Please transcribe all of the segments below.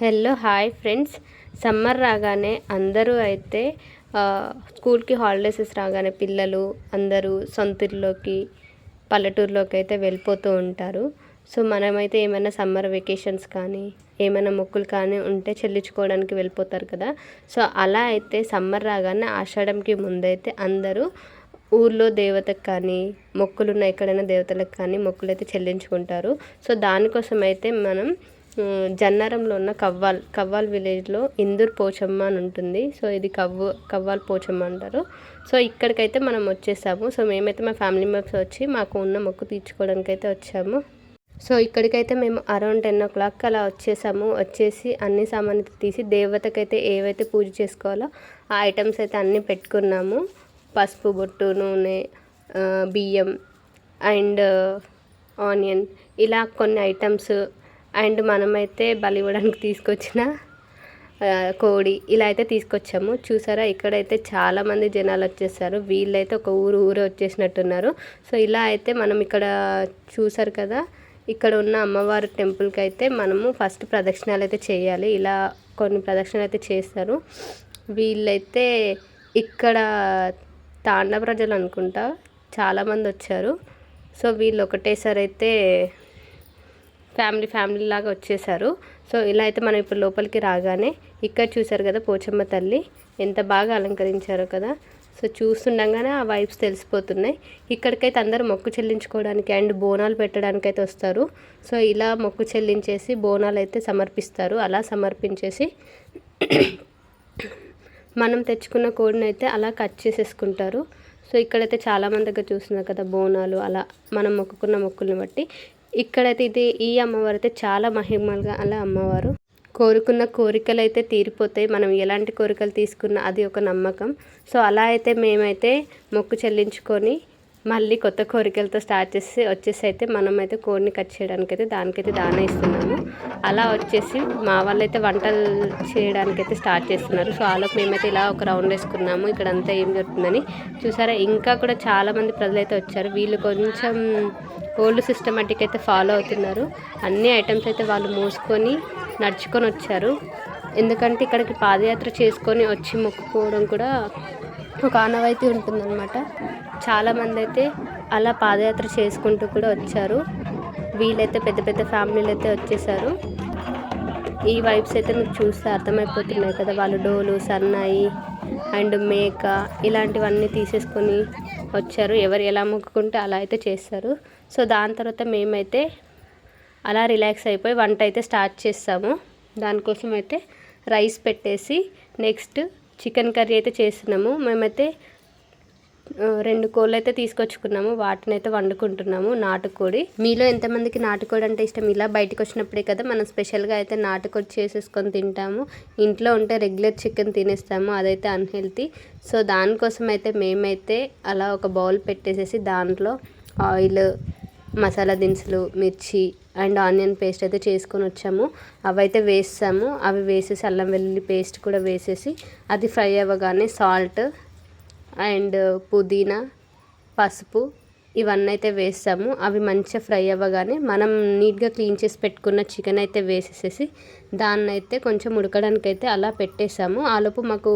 Hello hi friends. Summer రాగానే అందరూ అయితే స్కూల్కి హాలిడేసెస్ రాగానే పిల్లలు అందరూ సొంతూరులోకి పల్లెటూరులోకి అయితే వెళ్ళిపోతూ ఉంటారు. సో మనమైతే ఏమైనా సమ్మర్ వెకేషన్స్ కానీ ఏమైనా మొక్కులు కానీ ఉంటే చెల్లించుకోవడానికి వెళ్ళిపోతారు కదా. సో అలా అయితే సమ్మర్ రాగానే ఆషాఢంకి ముందైతే అందరూ ఊర్లో దేవతకు కానీ మొక్కులు ఉన్న ఎక్కడైనా దేవతలకు కానీ మొక్కులు అయితే చెల్లించుకుంటారు. సో దానికోసం అయితే మనం జన్నారంలో ఉన్న కవ్వాల్ కవ్వాల్ విలేజ్లో ఇందూర్ పోచమ్మ అని ఉంటుంది. సో ఇది కవ్వు కవ్వాల్ పోచమ్మ అంటారు. సో ఇక్కడికైతే మనం వచ్చేసాము. సో మేమైతే మా ఫ్యామిలీ మెంబర్స్ వచ్చి మాకు ఉన్న మొక్కు తీర్చుకోవడానికి అయితే వచ్చాము. సో ఇక్కడికైతే మేము అరౌండ్ టెన్ ఓ క్లాక్ అలా వచ్చేసాము. వచ్చేసి అన్ని సామాన్లు తీసి దేవతకైతే ఏవైతే పూజ చేసుకోవాలో ఆ ఐటమ్స్ అయితే అన్నీ పెట్టుకున్నాము. పసుపు బొట్టు నూనె బియ్యం అండ్ ఆనియన్. ఇలా కొన్ని ఐటమ్స్ అండ్ మనమైతే బలి ఇవ్వడానికి తీసుకొచ్చిన కోడి ఇలా అయితే తీసుకొచ్చాము. చూసారా ఇక్కడైతే చాలామంది జనాలు వచ్చేసారు. వీళ్ళైతే ఒక ఊరు ఊరు వచ్చేసినట్టున్నారు. సో ఇలా అయితే మనం ఇక్కడ చూసారు కదా ఇక్కడ ఉన్న అమ్మవారి టెంపుల్కి అయితే మనము ఫస్ట్ ప్రదక్షిణాలు అయితే చేయాలి. ఇలా కొన్ని ప్రదక్షిణలు అయితే చేస్తారు. వీళ్ళైతే ఇక్కడ తాండ ప్రజలు అనుకుంటా చాలామంది వచ్చారు. సో వీళ్ళు ఒకటేసారి అయితే ఫ్యామిలీ ఫ్యామిలీ లాగా వచ్చేసారు. సో ఇలా అయితే మనం ఇప్పుడు లోపలికి రాగానే ఇక్కడ చూసారు కదా పోచమ్మ తల్లి ఎంత బాగా అలంకరించారో కదా. సో చూస్తుండగానే ఆ వైబ్స్ తెలిసిపోతున్నాయి. ఇక్కడికైతే అందరూ మొక్కు చెల్లించుకోవడానికి అండ్ బోనాలు పెట్టడానికైతే వస్తారు. సో ఇలా మొక్కు చెల్లించేసి బోనాలు అయితే సమర్పిస్తారు. అలా సమర్పించేసి మనం తెచ్చుకున్న కోడిని అయితే అలా కట్ చేసేసుకుంటారు. సో ఇక్కడైతే చాలామంది దగ్గర చూస్తున్నారు కదా బోనాలు. అలా మనం మొక్కుకున్న మొక్కుల్ని బట్టి ఇక్కడైతే ఇది ఈ అమ్మవారు అయితే చాలా మహిమలుగా అలా అమ్మవారు. కోరుకున్న కోరికలు అయితే తీరిపోతాయి. మనం ఎలాంటి కోరికలు తీసుకున్నా అది ఒక నమ్మకం. సో అలా అయితే మేమైతే మొక్కు చెల్లించుకొని మళ్ళీ కొత్త కోరికలతో స్టార్ట్ చేసి వచ్చేసి అయితే మనం అయితే కోడిని కట్ చేయడానికి అయితే దానికైతే దాన ఇస్తున్నాము. అలా వచ్చేసి మా వాళ్ళైతే వంటలు చేయడానికి అయితే స్టార్ట్ చేస్తున్నారు. సో ఆలోపు మేమైతే ఇలా ఒక రౌండ్ వేసుకున్నాము. ఇక్కడ అంతా ఏం జరుగుతుందని చూసారా? ఇంకా కూడా చాలామంది ప్రజలు అయితే వచ్చారు. వీళ్ళు కొంచెం ఓల్డ్ సిస్టమేటిక్ అయితే ఫాలో అవుతున్నారు. అన్ని ఐటమ్స్ అయితే వాళ్ళు మోసుకొని నడుచుకొని వచ్చారు. ఎందుకంటే ఇక్కడికి పాదయాత్ర చేసుకొని వచ్చి మొక్కుకోవడం కూడా ఒక ఆనవాయితీ ఉంటుందన్నమాట. చాలామంది అయితే అలా పాదయాత్ర చేసుకుంటూ కూడా వచ్చారు. వీళ్ళైతే పెద్ద పెద్ద ఫ్యామిలీలు అయితే వచ్చేసారు. ఈ వైబ్స్ అయితే మీకు చూస్తే అర్థమైపోతున్నాయి కదా వాళ్ళు డోలు సన్నాయి అండ్ మేక ఇలాంటివన్నీ తీసేసుకొని వచ్చారు. ఎవరు ఎలా మొక్కుకుంటే అలా అయితే చేస్తారు. సో దాని తర్వాత మేమైతే అలా రిలాక్స్ అయిపోయి వంట అయితే స్టార్ట్ చేస్తాము. దానికోసం అయితే రైస్ పెట్టేసి నెక్స్ట్ చికెన్ కర్రీ అయితే చేస్తున్నాము. మేమైతే రెండు కోళ్ళు అయితే తీసుకొచ్చుకున్నాము. వాటిని అయితే వండుకుంటున్నాము నాటుకోడి. మీలో ఎంతమందికి నాటుకోడి అంటే ఇష్టం? ఇలా బయటకు వచ్చినప్పుడే కదా మనం స్పెషల్గా అయితే నాటుకోడి చేసేసుకొని తింటాము. ఇంట్లో ఉంటే రెగ్యులర్ చికెన్ తినేస్తాము. అదైతే అన్హెల్తీ. సో దానికోసం అయితే మేమైతే అలా ఒక బౌల్ పెట్టేసేసి దాంట్లో ఆయిల్ మసాలా దినుసులు మిర్చి అండ్ ఆనియన్ పేస్ట్ అయితే చేసుకొని వచ్చాము. అవైతే వేసాము. అవి వేసేసి అల్లం వెల్లుల్లి పేస్ట్ కూడా వేసేసి అది ఫ్రై అవ్వగానే సాల్ట్ అండ్ పుదీనా పసుపు ఇవన్నీ అయితే వేస్తాము అవి మంచిగా ఫ్రై అవ్వగానే మనం నీట్గా క్లీన్ చేసి పెట్టుకున్న చికెన్ అయితే వేసేసేసి దాన్ని అయితే కొంచెం ఉడకడానికి అయితే అలా పెట్టేసాము. ఆలోపు మాకు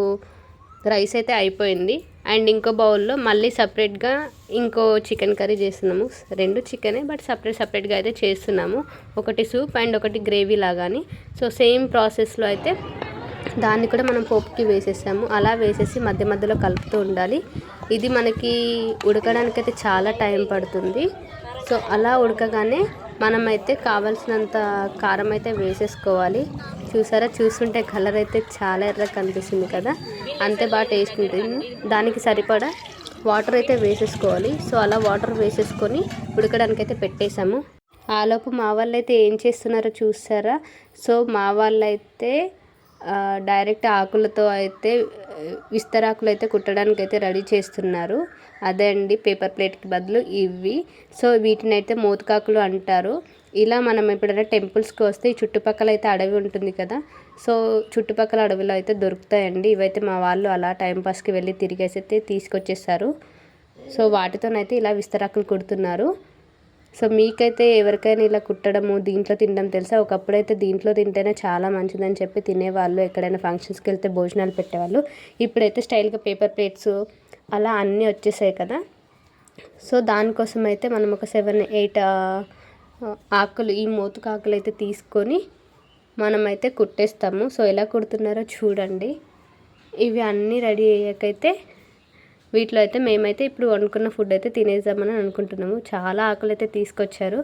రైస్ అయితే అయిపోయింది. అండ్ ఇంకో బౌల్లో మళ్ళీ సపరేట్గా ఇంకో చికెన్ కర్రీ చేస్తున్నాము. రెండు చికెనే బట్ సపరేట్ సపరేట్గా అయితే చేస్తున్నాము. ఒకటి సూప్ అండ్ ఒకటి గ్రేవీ లాగాని. సో సేమ్ ప్రాసెస్లో అయితే దాన్ని కూడా మనం పోపుకి వేసేసాము. అలా వేసేసి మధ్య మధ్యలో కలుపుతూ ఉండాలి. ఇది మనకి ఉడకడానికి అయితే చాలా టైం పడుతుంది. సో అలా ఉడకగానే మనమైతే కావాల్సినంత కారం అయితే వేసేసుకోవాలి. చూసారా? చూస్తుంటే కలర్ అయితే చాలా ఎర్రగా కనిపిస్తుంది కదా? అంతే బాగా టేస్ట్ ఉంటుంది. దానికి సరిపడా వాటర్ అయితే వేసేసుకోవాలి. సో అలా వాటర్ వేసేసుకొని ఉడకడానికి అయితే పెట్టేశాము. ఆలోపు మా వాళ్ళు అయితే ఏం చేస్తున్నారో చూస్తారా సో మా వాళ్ళు అయితే డైరెక్ట్ ఆకులతో అయితే విస్తరాకులు అయితే కుట్టడానికి అయితే రెడీ చేస్తున్నారు. అదే అండి పేపర్ ప్లేట్కి బదులు ఇవి సో వీటిని అయితే మోతకాకులు అంటారు. ఇలా మనం ఎప్పుడైనా టెంపుల్స్కి వస్తే ఈ చుట్టుపక్కల అయితే అడవి ఉంటుంది కదా సో చుట్టుపక్కల అడవిలో అయితే దొరుకుతాయండి. ఇవైతే మా వాళ్ళు అలా టైంపాస్కి వెళ్ళి తిరిగేసి అయితే తీసుకొచ్చేస్తారు సో వాటితోనైతే ఇలా విస్తరాకులు కుడుతున్నారు. సో మీకైతే ఎవరికైనా ఇలా కుట్టడము దీంట్లో తినడం తెలుసా? ఒకప్పుడైతే దీంట్లో తింటేనే చాలా మంచిదని చెప్పి తినేవాళ్ళు ఎక్కడైనా ఫంక్షన్స్కి వెళ్తే భోజనాలు పెట్టేవాళ్ళు. ఇప్పుడైతే స్టైల్గా పేపర్ ప్లేట్స్ అలా అన్నీ వచ్చేసాయి కదా. సో దానికోసం అయితే మనం ఒక సెవెన్ ఎయిట్ ఆకులు ఈ మోతుకు ఆకులు అయితే తీసుకొని మనమైతే కుట్టేస్తాము. సో ఎలా కుడుతున్నారో చూడండి. ఇవి అన్నీ రెడీ అయ్యాకైతే వీటిలో అయితే మేమైతే ఇప్పుడు వండుకున్న ఫుడ్ అయితే తినేద్దామని అనుకుంటున్నాము. చాలా ఆకులు అయితే తీసుకొచ్చారు.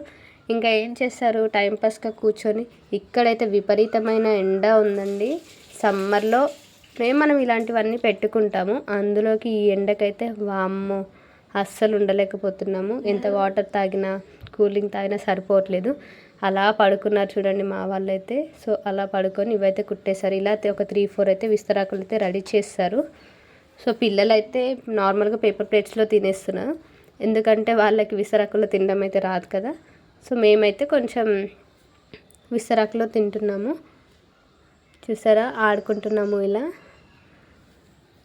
ఇంకా ఏం చేస్తారు? టైంపాస్గా కూర్చొని ఇక్కడైతే విపరీతమైన ఎండ ఉందండి. సమ్మర్లో మేము మనం ఇలాంటివన్నీ పెట్టుకుంటాము. అందులోకి ఈ ఎండకైతే వామ్మో అస్సలు ఉండలేకపోతున్నాము. ఎంత వాటర్ తాగినా కూలింగ్ తాగినా సరిపోవట్లేదు. అలా పడుకున్నారు చూడండి మా వాళ్ళైతే. సో అలా పడుకొని ఇవైతే కుట్టేశారు. ఇలా ఒక త్రీ ఫోర్ అయితే విస్తరాకులు అయితే రెడీ చేస్తారు. సో పిల్లలు అయితే నార్మల్గా పేపర్ ప్లేట్స్లో తినేస్తున్నా. ఎందుకంటే వాళ్ళకి విసరాకులో తినడం అయితే రాదు కదా. సో మేమైతే కొంచెం విసరాకులో తింటున్నాము. చూసారా? ఆడుకుంటున్నాము ఇలా.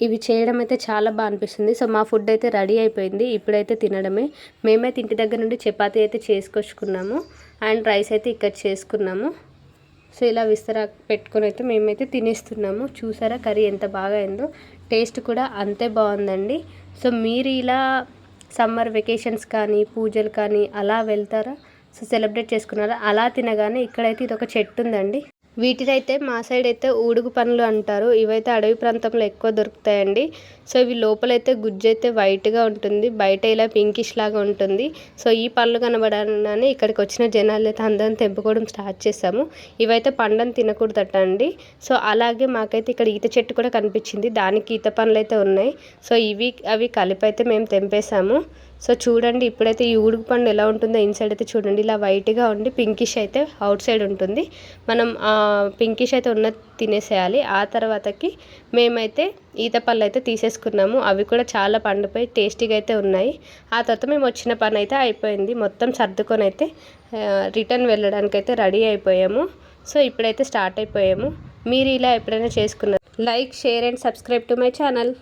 ఇవి చేయడం అయితే చాలా బాగా అనిపిస్తుంది. సో మా ఫుడ్ అయితే రెడీ అయిపోయింది. ఇప్పుడైతే తినడమే. మేమైతే ఇంటి దగ్గర నుండి చపాతీ అయితే చేసుకొచ్చుకున్నాము. అండ్ రైస్ అయితే ఇక్కడ చేసుకున్నాము. సో ఇలా విస్తరా పెట్టుకొని అయితే మేమైతే తినేస్తున్నాము. చూసారా? కర్రీ ఎంత బాగా అయిందో. టేస్ట్ కూడా అంతే బాగుందండి. సో మీరు ఇలా సమ్మర్ వెకేషన్స్ కానీ పూజలు కానీ అలా వెళ్తారా? సో సెలబ్రేట్ చేసుకున్నారా? అలా తినగానే ఇక్కడైతే ఇది ఒక చెట్టు ఉందండి. వీటినైతే మా సైడ్ అయితే ఊడుగు పనులు అంటారు. ఇవైతే అడవి ప్రాంతంలో ఎక్కువ దొరుకుతాయండి. సో ఇవి లోపలైతే గుజ్జు అయితే వైట్గా ఉంటుంది. బయట ఇలా పింకిష్ లాగా ఉంటుంది. సో ఈ పళ్ళు కనబడగానే ఇక్కడికి వచ్చిన జనాలు అయితే అందరం తెంపుకోవడం స్టార్ట్ చేసాము ఇవైతే పండని తినకూడదట అండి సో అలాగే మాకైతే ఇక్కడ ఈత చెట్టు కూడా కనిపించింది. దానికి ఈత పండ్లు అయితే ఉన్నాయి. సో ఇవి అవి కలిపి అయితే మేము తెంపేసాము సో చూడండి ఇప్పుడైతే ఈ ఊడుగు పండు ఎలా ఉంటుందో ఇన్సైడ్ అయితే చూడండి. ఇలా వైట్గా ఉండి పింకిష్ అయితే అవుట్ సైడ్ ఉంటుంది. మనం పింకిష్ అయితే ఉన్న తినేసేయాలి. ఆ తర్వాతకి మేమైతే ఈత పళ్ళు అయితే తీసేసుకున్నాము. అవి కూడా చాలా పండుపోయి టేస్టీగా అయితే ఉన్నాయి. ఆ తర్వాత మేము వచ్చిన పని అయితే అయిపోయింది. మొత్తం సర్దుకొని అయితే రిటర్న్ వెళ్ళడానికి అయితే రెడీ అయిపోయాము. సో ఇప్పుడైతే స్టార్ట్ అయిపోయాము. మీరు ఇలా ఎప్పుడైనా చేసుకున్నారు like share and subscribe to my channel.